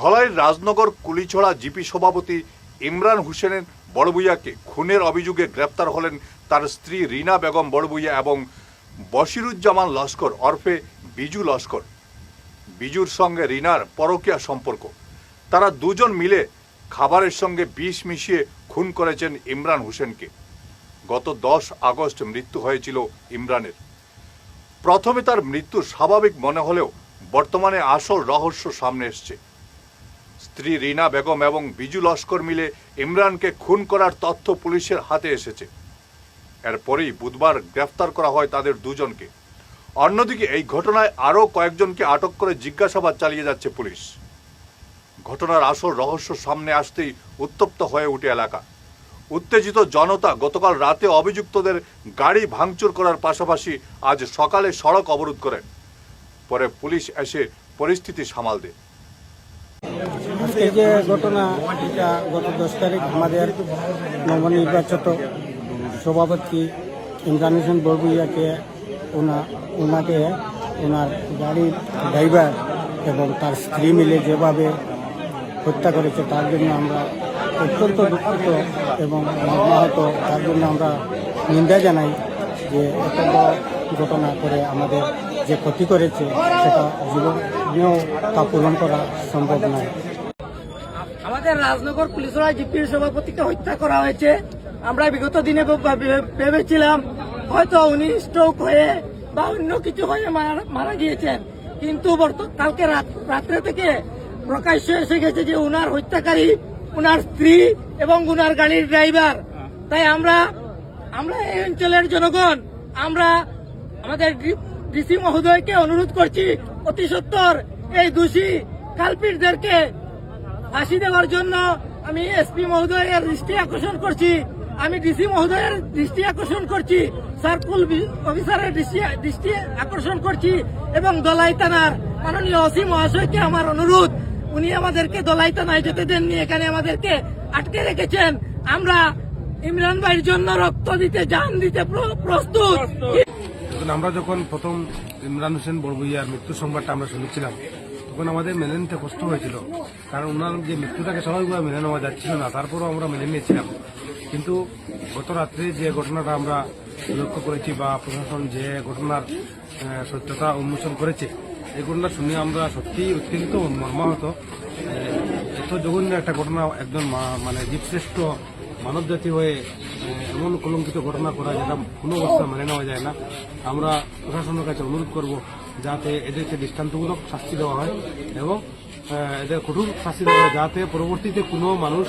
ধলাইয়ের Rajnagar কুলিছড়া GP সভাপতি ইমরান হোসেনের বড়বুইয়াকে খুনের অভিযোগে গ্রেপ্তার হলেন তার স্ত্রী রিনা বেগম বড়বুইয়া এবং বশিরুজ্জামান লস্কর অর্ফে বিজু লস্কর। বিজুর সঙ্গে রিনার পরকীয়া সম্পর্ক। তারা দুজন মিলে খাবারের সঙ্গে বিষ মিশিয়ে খুন করেছেন ইমরান হোসেনকে। গত দশ আগস্ট মৃত্যু হয়েছিল ইমরানের। প্রথমে তার মৃত্যু স্বাভাবিক মনে হলেও বর্তমানে আসল রহস্য সামনে এসছে। স্ত্রী রিনা বেগম এবং বিজু লস্কর মিলে ইমরানকে খুন করার তথ্য পুলিশের হাতে এসেছে। এরপরেই বুধবার গ্রেফতার করা হয় তাদের দুজনকে। অন্যদিকে এই ঘটনায় আরও কয়েকজনকে আটক করে জিজ্ঞাসাবাদ চালিয়ে যাচ্ছে পুলিশ। ঘটনার আসল রহস্য সামনে আসতেই উত্তপ্ত হয়ে উঠে এলাকা। উত্তেজিত জনতা গতকাল রাতে অভিযুক্তদের গাড়ি ভাঙচুর করার পাশাপাশি আজ সকালে সড়ক অবরোধ করেন। পরে পুলিশ এসে পরিস্থিতি সামাল দেয়। আজকে যে ঘটনা, এটা গত দশ তারিখ আমাদের নবনির্বাচিত সভাপতি ইমরান হোসেন বরবুইয়াকে ওনা, ওনাকে ওনার গাড়ির ড্রাইভার এবং তার স্ত্রী মিলে যেভাবে হত্যা করেছে, তার জন্য আমরা অত্যন্ত দুঃখিত এবং মর্মাহত তার জন্য আমরা নিন্দা জানাই যে এত ঘটনা করে আমাদের যে ক্ষতি করেছে, সেটা জীবনেও তা পূরণ করা সম্ভব নয়। আমাদের রাজনগর পুলিশরা জিপির সভাপতিকে হত্যা করা হয়েছে। আমরা বিগত দিনে ভেবেছিলাম, হয়তো উনি স্ট্রোক হয়ে বা অন্য কিছু হয়ে মারা- গিয়েছেন। কিন্তু কালকে রাত- রাত্রে থেকে প্রকাশ্য এসে গেছে যে উনার হত্যাকারী উনার স্ত্রী এবং উনার গাড়ির ড্রাইভার। তাই আমরা আমরা এই অঞ্চলের জনগণ, আমরা আমাদের ডিসি মহোদয়কে অনুরোধ করছি, অতি সত্বর এই দোষী কালপিটদেরকে ফাঁসি দেওয়ার জন্য আমি এসপি মহোদয়ের দৃষ্টি আকর্ষণ করছি। আমি ডিসি মহোদয়ের দৃষ্টি আকর্ষণ করছি। সার্কুল অফিসারের দৃষ্টি আকর্ষণ করছি এবং দলাই থানার মাননীয় অসীম মহাশয়কে আমার অনুরোধ। উনি আমাদেরকে দলাই থানায় যেতে দেননি, এখানে আমাদেরকে আটকে রেখেছেন। আমরা ইমরান ভাইয়ের জন্য রক্ত দিতে, জান দিতে প্র- প্রস্তুত। আমরা যখন প্রথম ইমরান হোসেন বড়বইয়ার মৃত্যু সংবাদটা আমরা শুনেছিলাম তখন আমাদের মেনে নিতে কষ্ট হয়েছিল। কারণ ওনার যে মৃত্যুটাকে স্বাভাবিকভাবে মেনে নেওয়া যাচ্ছিল না, তারপরও আমরা মেনে নিয়েছিলাম। কিন্তু গত রাত্রে যে ঘটনাটা আমরা লক্ষ্য করেছি বা প্রশাসন যে ঘটনার সত্যতা উন্মোচন করেছে, এই ঘটনা শুনে আমরা সত্যিই অত্যন্ত মর্মাহত। এত জঘন্য একটা ঘটনা, একজন মানে জীবশ্রেষ্ঠ মানব জাতি হয়ে এমন কলঙ্কিত ঘটনা করা যেটা কোনো অবস্থা মেনে নেওয়া যায় না। আমরা প্রশাসনের কাছে অনুরোধ করব যাতে এদেরকে দৃষ্টান্তমূলক শাস্তি দেওয়া হয় এবং এদের কঠোর শাস্তি দেওয়া হয় যাতে পরবর্তীতে কোনো মানুষ